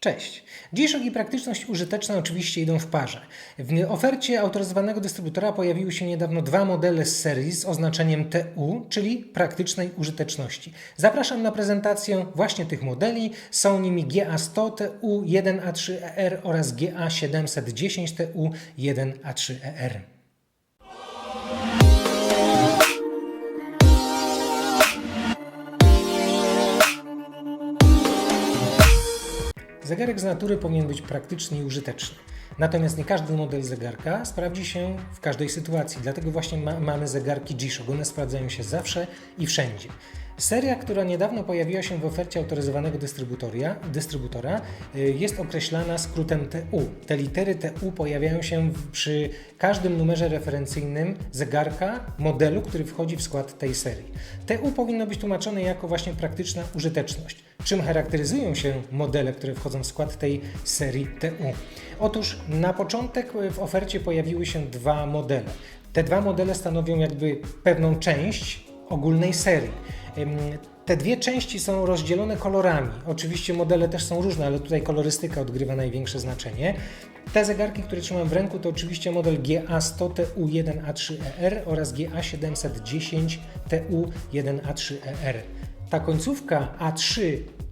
Cześć. G-Shock i praktyczność użyteczna oczywiście idą w parze. W ofercie autoryzowanego dystrybutora pojawiły się niedawno dwa modele z serii z oznaczeniem TU, czyli praktycznej użyteczności. Zapraszam na prezentację właśnie tych modeli. Są nimi GA100 TU 1A3ER oraz GA710 TU 1A3ER. Zegarek z natury powinien być praktyczny i użyteczny. Natomiast nie każdy model zegarka sprawdzi się w każdej sytuacji, dlatego właśnie ma, mamy zegarki G-Shock. One sprawdzają się zawsze i wszędzie. Seria, która niedawno pojawiła się w ofercie autoryzowanego dystrybutora, y, jest określana skrótem TU. Te litery TU pojawiają się przy każdym numerze referencyjnym zegarka, modelu, który wchodzi w skład tej serii. TU powinno być tłumaczone jako właśnie praktyczna użyteczność. Czym charakteryzują się modele, które wchodzą w skład tej serii TU? Otóż na początek w ofercie pojawiły się dwa modele. Te dwa modele stanowią jakby pewną część ogólnej serii. Te dwie części są rozdzielone kolorami. Oczywiście modele też są różne, ale tutaj kolorystyka odgrywa największe znaczenie. Te zegarki, które trzymam w ręku, to oczywiście model GA100 TU1A3ER E oraz GA710 TU1A3ER. Ta końcówka A3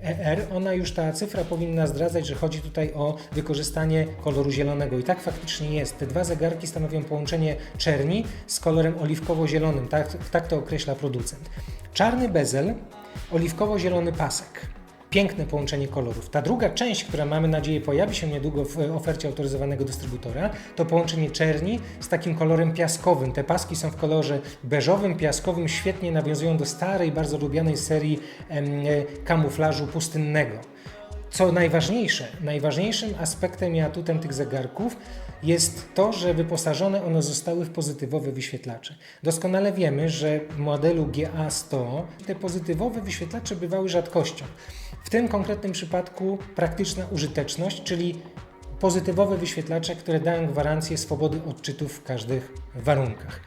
ER, ona już ta cyfra powinna zdradzać, że chodzi tutaj o wykorzystanie koloru zielonego. I tak faktycznie jest. Te dwa zegarki stanowią połączenie czerni z kolorem oliwkowo-zielonym. Tak, tak to określa producent. Czarny bezel, oliwkowo-zielony pasek. Piękne połączenie kolorów. Ta druga część, która mamy nadzieję pojawi się niedługo w ofercie autoryzowanego dystrybutora, to połączenie czerni z takim kolorem piaskowym. Te paski są w kolorze beżowym, piaskowym, świetnie nawiązują do starej, bardzo lubianej serii em, e, kamuflażu pustynnego. Co najważniejsze, najważniejszym aspektem i atutem tych zegarków jest to, że wyposażone one zostały w pozytywowe wyświetlacze. Doskonale wiemy, że w modelu GA100 te pozytywowe wyświetlacze bywały rzadkością. W tym konkretnym przypadku praktyczna użyteczność, czyli pozytywowe wyświetlacze, które dają gwarancję swobody odczytów w każdych warunkach.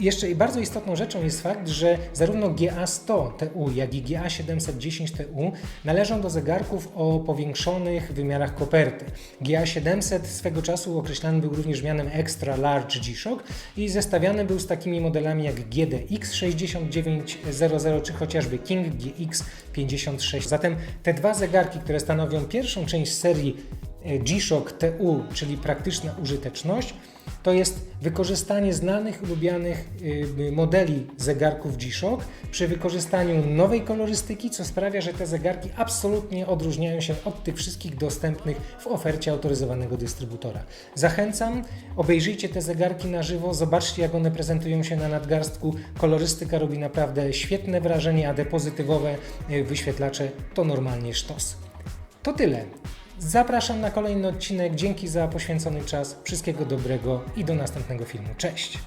Jeszcze bardzo istotną rzeczą jest fakt, że zarówno GA100 TU, jak i GA710 TU należą do zegarków o powiększonych wymiarach koperty. GA700 swego czasu określany był również mianem Extra Large G-Shock i zestawiany był z takimi modelami jak GDX 6900 czy chociażby King GX56. Zatem te dwa zegarki, które stanowią pierwszą część serii G-Shock TU, czyli praktyczna użyteczność, to jest wykorzystanie znanych, lubianych y, modeli zegarków G-Shock przy wykorzystaniu nowej kolorystyki, co sprawia, że te zegarki absolutnie odróżniają się od tych wszystkich dostępnych w ofercie autoryzowanego dystrybutora. Zachęcam, obejrzyjcie te zegarki na żywo, zobaczcie jak one prezentują się na nadgarstku. Kolorystyka robi naprawdę świetne wrażenie, a te pozytywowe y, wyświetlacze to normalnie sztos. To tyle. Zapraszam na kolejny odcinek. Dzięki za poświęcony czas. Wszystkiego dobrego i do następnego filmu. Cześć!